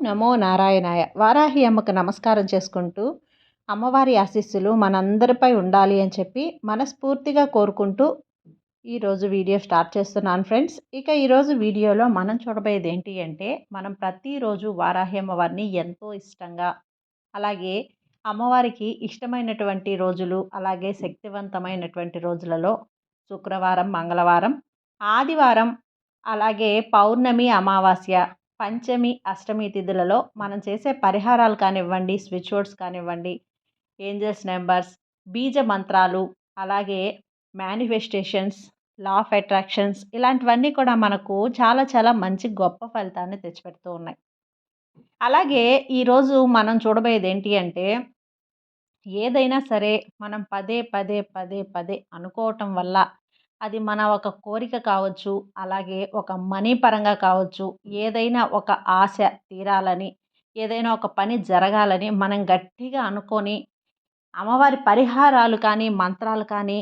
నమో నారాయణాయ. వారాహి అమ్మకు నమస్కారం చేసుకుంటూ అమ్మవారి ఆశీస్సులు మనందరిపై ఉండాలి అని చెప్పి మనస్ఫూర్తిగా కోరుకుంటూ ఈరోజు వీడియో స్టార్ట్ చేస్తున్నాను ఫ్రెండ్స్. ఇక ఈరోజు వీడియోలో మనం చూడబోయేది ఏంటి అంటే మనం ప్రతిరోజు వారాహి అమ్మవారిని ఎంతో ఇష్టంగా అలాగే అమ్మవారికి ఇష్టమైనటువంటి రోజులు అలాగే శక్తివంతమైనటువంటి రోజులలో శుక్రవారం మంగళవారం ఆదివారం అలాగే పౌర్ణమి అమావాస్య పంచమి అష్టమి తిథులలో మనం చేసే పరిహారాలు కానివ్వండి స్విచ్ వర్డ్స్ కానివ్వండి ఏంజల్స్ నెంబర్స్ బీజ మంత్రాలు అలాగే మేనిఫెస్టేషన్స్ లా ఆఫ్ అట్రాక్షన్స్ ఇలాంటివన్నీ కూడా మనకు చాలా చాలా మంచి గొప్ప ఫలితాన్ని తెచ్చిపెడుతూ ఉన్నాయి. అలాగే ఈరోజు మనం చూడబోయేది ఏంటి అంటే ఏదైనా సరే మనం పదే పదే పదే పదే అనుకోవటం వల్ల అది మన ఒక కోరిక కావచ్చు అలాగే ఒక మనీ పరంగా కావచ్చు ఏదైనా ఒక ఆశ తీరాలని ఏదైనా ఒక పని జరగాలని మనం గట్టిగా అనుకొని అమ్మవారి పరిహారాలు కానీ మంత్రాలు కానీ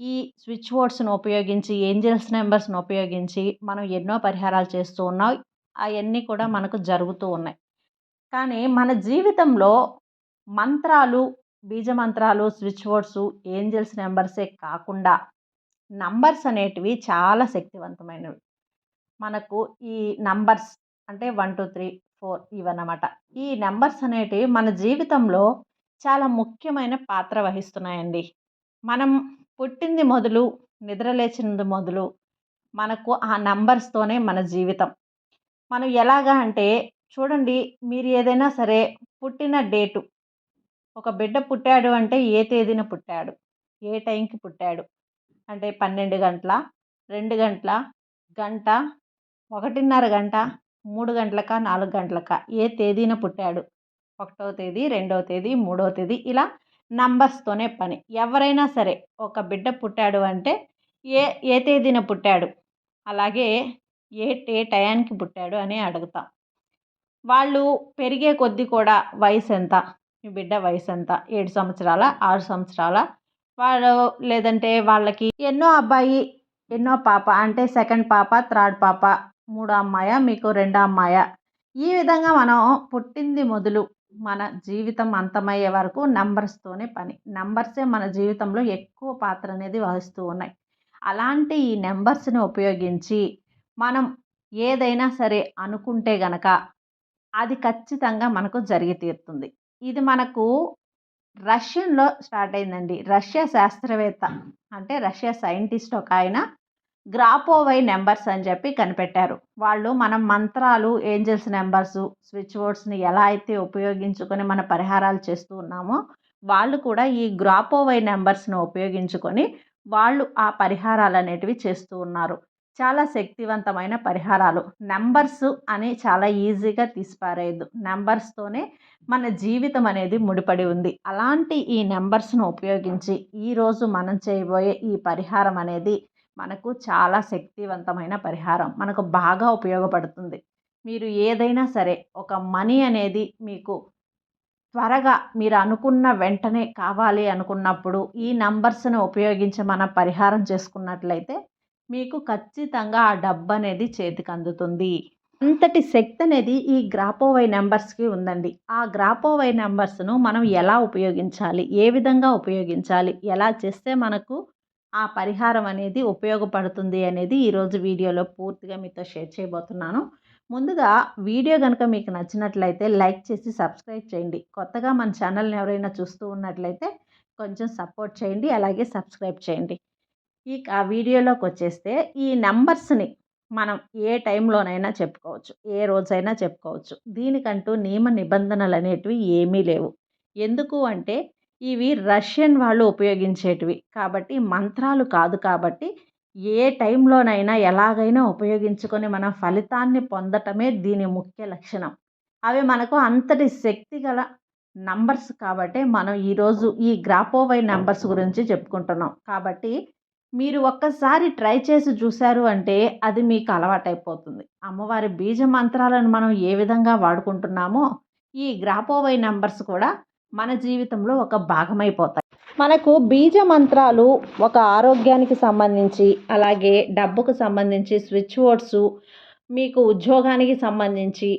ఈ స్విచ్ బోర్డ్స్ను ఉపయోగించి ఏంజల్స్ నెంబర్స్ను ఉపయోగించి మనం ఎన్నో పరిహారాలు చేస్తూ ఉన్నాం. అవన్నీ కూడా మనకు జరుగుతూ ఉన్నాయి. కానీ మన జీవితంలో మంత్రాలు బీజ మంత్రాలు స్విచ్ బోర్డ్స్ ఏంజల్స్ నెంబర్సే కాకుండా నంబర్స్ అనేటివి చాలా శక్తివంతమైనవి. మనకు ఈ నంబర్స్ అంటే వన్ టూ త్రీ ఫోర్ ఇవన్నమాట. ఈ నెంబర్స్ అనేటివి మన జీవితంలో చాలా ముఖ్యమైన పాత్ర వహిస్తున్నాయండి. మనం పుట్టింది మొదలు నిద్రలేచినది మొదలు మనకు ఆ నంబర్స్తోనే మన జీవితం. మనం ఎలాగా అంటే చూడండి మీరు ఏదైనా సరే పుట్టిన డేటు ఒక బిడ్డ పుట్టాడు అంటే ఏ తేదీన పుట్టాడు? ఏ టైంకి పుట్టాడు? అంటే పన్నెండు గంటల రెండు గంటల గంట ఒకటిన్నర గంట మూడు గంటలక నాలుగు గంటలక ఏ తేదీన పుట్టాడు? ఒకటో తేదీ రెండవ తేదీ మూడో తేదీ ఇలా నంబర్స్తోనే పని. ఎవరైనా సరే ఒక బిడ్డ పుట్టాడు అంటే ఏ ఏ తేదీన పుట్టాడు? అలాగే ఏ ఏ టయానికి పుట్టాడు అని అడుగుతాం. వాళ్ళు పెరిగే కొద్దీ కూడా వయసు ఎంత మీ బిడ్డ వయసు ఎంత ఏడు సంవత్సరాల? ఆరు సంవత్సరాల? వాళ్ళు లేదంటే వాళ్ళకి ఎన్నో అబ్బాయి ఎన్నో పాప అంటే సెకండ్ పాప థర్డ్ పాప మూడో అమ్మాయ మీకు రెండో అమ్మాయ? ఈ విధంగా మనం పుట్టింది మొదలు మన జీవితం అంతమయ్యే వరకు నంబర్స్తోనే పని. నంబర్సే మన జీవితంలో ఎక్కువ పాత్ర అనేది వహిస్తూ ఉన్నాయి. అలాంటి ఈ నెంబర్స్ని ఉపయోగించి మనం ఏదైనా సరే అనుకుంటే గనక అది ఖచ్చితంగా మనకు జరిగి తీరుతుంది. ఇది మనకు రష్యన్లో స్టార్ట్ అయిందండి. రష్యా శాస్త్రవేత్త అంటే రష్యా సైంటిస్ట్ ఒక ఆయన గ్రాపోవై నెంబర్స్ అని చెప్పి కనిపెట్టారు. వాళ్ళు మనం మంత్రాలు ఏంజల్స్ నెంబర్స్ స్విచ్ బోర్డ్స్ని ఎలా అయితే ఉపయోగించుకొని మన పరిహారాలు చేస్తూ ఉన్నామో వాళ్ళు కూడా ఈ గ్రాపోవై నెంబర్స్ను ఉపయోగించుకొని వాళ్ళు ఆ పరిహారాలు అనేటివి చేస్తూ ఉన్నారు. చాలా శక్తివంతమైన పరిహారాలు. నెంబర్స్ అని చాలా ఈజీగా తీసిపారేయద్దు. నెంబర్స్తోనే మన జీవితం అనేది ముడిపడి ఉంది. అలాంటి ఈ నెంబర్స్ను ఉపయోగించి ఈరోజు మనం చేయబోయే ఈ పరిహారం అనేది మనకు చాలా శక్తివంతమైన పరిహారం. మనకు బాగా ఉపయోగపడుతుంది. మీరు ఏదైనా సరే ఒక మనీ అనేది మీకు త్వరగా మీరు అనుకున్న వెంటనే కావాలి అనుకున్నప్పుడు ఈ నంబర్స్ను ఉపయోగించి మనం పరిహారం చేసుకున్నట్లయితే మీకు ఖచ్చితంగా ఆ డబ్బు అనేది చేతికి అందుతుంది. అంతటి శక్తి అనేది ఈ గ్రాపోవై నెంబర్స్కి ఉందండి. ఆ గ్రాపోవై నెంబర్స్ను మనం ఎలా ఉపయోగించాలి? ఏ విధంగా ఉపయోగించాలి? ఎలా చేస్తే మనకు ఆ పరిహారం అనేది ఉపయోగపడుతుంది అనేది ఈరోజు వీడియోలో పూర్తిగా మీతో షేర్ చేయబోతున్నాను. ముందుగా వీడియో కనుక మీకు నచ్చినట్లయితే లైక్ చేసి సబ్స్క్రైబ్ చేయండి. కొత్తగా మన ఛానల్ని ఎవరైనా చూస్తూ ఉన్నట్లయితే కొంచెం సపోర్ట్ చేయండి. అలాగే సబ్స్క్రైబ్ చేయండి. ఇక వీడియోలోకి వచ్చేస్తే ఈ నెంబర్స్ని మనం ఏ టైంలోనైనా చెప్పుకోవచ్చు. ఏ రోజైనా చెప్పుకోవచ్చు. దీనికంటూ నియమ నిబంధనలు అనేటివి ఏమీ లేవు. ఎందుకు అంటే ఇవి రష్యన్ వాళ్ళు ఉపయోగించేటివి. కాబట్టి మంత్రాలు కాదు కాబట్టి ఏ టైంలోనైనా ఎలాగైనా ఉపయోగించుకొని మన ఫలితాన్ని పొందటమే దీని ముఖ్య లక్షణం. అవి మనకు అంతటి శక్తి గల నంబర్స్ కాబట్టి మనం ఈరోజు ఈ గ్రాపోవై నంబర్స్ గురించి చెప్పుకుంటున్నాం. కాబట్టి మీరు ఒక్కసారి ట్రై చేసి చూశారు అంటే అది మీకు అలవాటైపోతుంది. అమ్మవారి బీజ మంత్రాలను మనం ఏ విధంగా వాడుకుంటున్నామో ఈ గ్రాపోవై నంబర్స్ కూడా మన జీవితంలో ఒక భాగమైపోతాయి. మనకు బీజ మంత్రాలు ఒక ఆరోగ్యానికి సంబంధించి అలాగే డబ్బుకు సంబంధించి స్విచ్ బోర్డ్స్ మీకు ఉద్యోగానికి సంబంధించి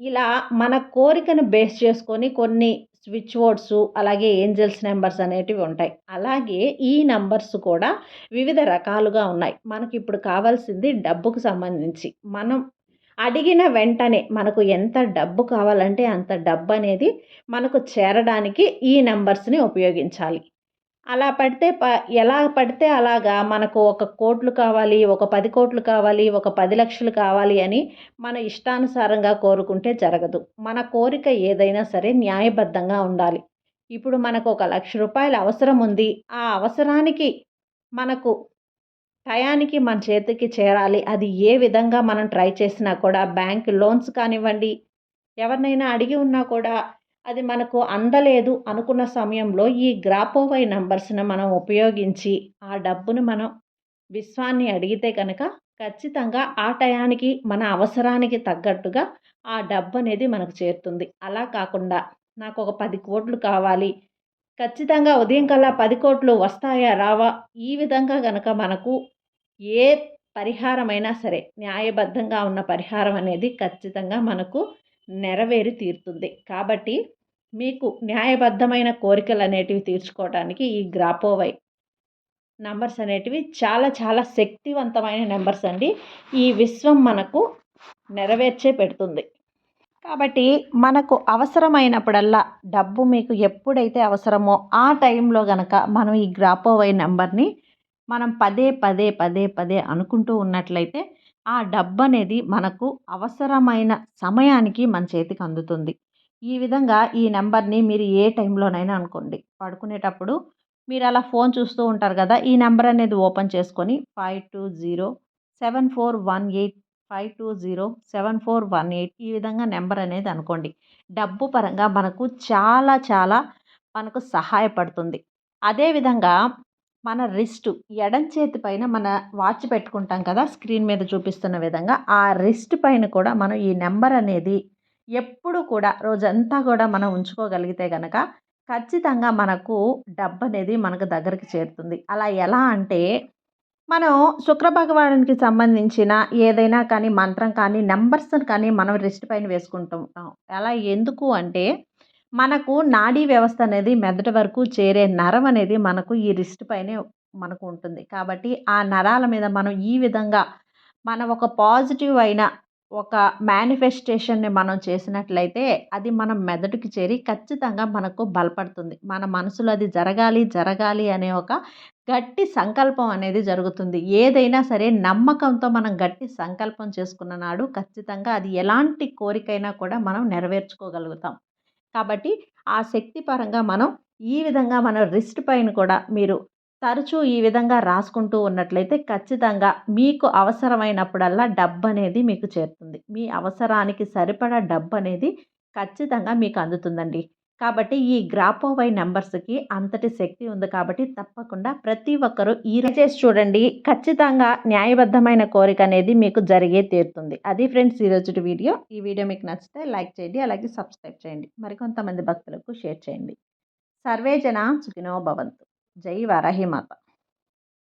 ఇలా మన కోరికను బేస్ చేసుకొని కొన్ని స్విచ్ బోర్డ్స్ అలాగే ఏంజల్స్ నెంబర్స్ అనేటివి ఉంటాయి. అలాగే ఈ నంబర్స్ కూడా వివిధ రకాలుగా ఉన్నాయి. మనకి ఇప్పుడు కావాల్సింది డబ్బుకు సంబంధించి. మనం అడిగిన వెంటనే మనకు ఎంత డబ్బు కావాలంటే అంత డబ్బు అనేది మనకు చేరడానికి ఈ నెంబర్స్ని ఉపయోగించాలి. అలా పడితే ప ఎలా పడితే అలాగా మనకు ఒక కోట్లు కావాలి ఒక పది కోట్లు కావాలి ఒక పది లక్షలు కావాలి అని మన ఇష్టానుసారంగా కోరుకుంటే జరగదు. మన కోరిక ఏదైనా సరే న్యాయబద్ధంగా ఉండాలి. ఇప్పుడు మనకు ఒక లక్ష రూపాయల అవసరం ఉంది. ఆ అవసరానికి మనకు టయానికి మన చేతికి చేరాలి. అది ఏ విధంగా మనం ట్రై చేసినా కూడా బ్యాంక్ లోన్స్ కానివ్వండి ఎవరినైనా అడిగి ఉన్నా కూడా అది మనకు అందలేదు అనుకున్న సమయంలో ఈ గ్రాపోవై నంబర్స్ను మనం ఉపయోగించి ఆ డబ్బును మనం విశ్వాన్ని అడిగితే కనుక ఖచ్చితంగా ఆ టయానికి మన అవసరానికి తగ్గట్టుగా ఆ డబ్బు అనేది మనకు చేరుతుంది. అలా కాకుండా నాకు ఒక పది కోట్లు కావాలి. ఖచ్చితంగా ఉదయం కల్లా పది కోట్లు వస్తాయా రావా? ఈ విధంగా కనుక మనకు ఏ పరిహారమైనా సరే న్యాయబద్ధంగా ఉన్న పరిహారం అనేది ఖచ్చితంగా మనకు నెరవేరి తీరుతుంది. కాబట్టి మీకు న్యాయబద్ధమైన కోరికలు అనేటివి తీర్చుకోవడానికి ఈ గ్రాపోవై నంబర్స్ అనేటివి చాలా చాలా శక్తివంతమైన నెంబర్స్ అండి. ఈ విశ్వం మనకు నెరవేర్చే పెడుతుంది. కాబట్టి మనకు అవసరమైనప్పుడల్లా డబ్బు మీకు ఎప్పుడైతే అవసరమో ఆ టైంలో కనుక మనం ఈ గ్రాపోవై నెంబర్ని మనం పదే పదే పదే పదే అనుకుంటూ ఉన్నట్లయితే ఆ డబ్బు అనేది మనకు అవసరమైన సమయానికి మన చేతికి అందుతుంది. ఈ విధంగా ఈ నెంబర్ని మీరు ఏ టైంలోనైనా అనుకోండి. పడుకునేటప్పుడు మీరు అలా ఫోన్ చూస్తూ ఉంటారు కదా ఈ నెంబర్ అనేది ఓపెన్ చేసుకొని five two zero seven four one eight five two zero seven four one eight ఈ విధంగా నెంబర్ అనేది అనుకోండి. డబ్బు పరంగా మనకు చాలా చాలా మనకు సహాయపడుతుంది. అదేవిధంగా మన రిస్ట్ ఎడం చేతి పైన మన వాచ్ పెట్టుకుంటాం కదా స్క్రీన్ మీద చూపిస్తున్న విధంగా ఆ రిస్ట్ పైన కూడా మనం ఈ నెంబర్ అనేది ఎప్పుడు కూడా రోజంతా కూడా మనం ఉంచుకోగలిగితే కనుక ఖచ్చితంగా మనకు డబ్బు అనేది మనకు దగ్గరికి చేరుతుంది. అలా ఎలా అంటే మనం శుక్ర భగవానునికి సంబంధించిన ఏదైనా కానీ మంత్రం కానీ నెంబర్స్ కానీ మనం రిస్ట్ పైన వేసుకుంటుంటాం అలా ఎందుకు అంటే మనకు నాడీ వ్యవస్థ అనేది మెదడు వరకు చేరే నరం అనేది మనకు ఈ రిస్ట్ పైనే మనకు ఉంటుంది. కాబట్టి ఆ నరాల మీద మనం ఈ విధంగా మనం ఒక పాజిటివ్ అయిన ఒక మేనిఫెస్టేషన్ని మనం చేసినట్లయితే అది మనం మెదడుకి చేరి ఖచ్చితంగా మనకు బలపడుతుంది. మన మనసులో అది జరగాలి జరగాలి అనే ఒక గట్టి సంకల్పం అనేది జరుగుతుంది. ఏదైనా సరే నమ్మకంతో మనం గట్టి సంకల్పం చేసుకున్న నాడు ఖచ్చితంగా అది ఎలాంటి కోరికైనా కూడా మనం నెరవేర్చుకోగలుగుతాం. కాబట్టి ఆ శక్తి పరంగా మనం ఈ విధంగా మన రిస్ట్ పైన కూడా మీరు తరచూ ఈ విధంగా రాసుకుంటూ ఉన్నట్లయితే ఖచ్చితంగా మీకు అవసరమైనప్పుడల్లా డబ్బు అనేది మీకు చేరుతుంది. మీ అవసరానికి సరిపడా డబ్బు అనేది ఖచ్చితంగా మీకు అందుతుందండి. కాబట్టి ఈ గ్రాపోవై నెంబర్స్కి అంతటి శక్తి ఉంది కాబట్టి తప్పకుండా ప్రతి ఒక్కరూ ఈ చేసి చూడండి. ఖచ్చితంగా న్యాయబద్ధమైన కోరిక అనేది మీకు జరిగే తీరుతుంది. అది ఫ్రెండ్స్ ఈరోజు వీడియో. ఈ వీడియో మీకు నచ్చితే లైక్ చేయండి అలాగే సబ్స్క్రైబ్ చేయండి. మరికొంతమంది భక్తులకు షేర్ చేయండి. సర్వేజన సుఖినో భవంతు. జై వరాహి మాత.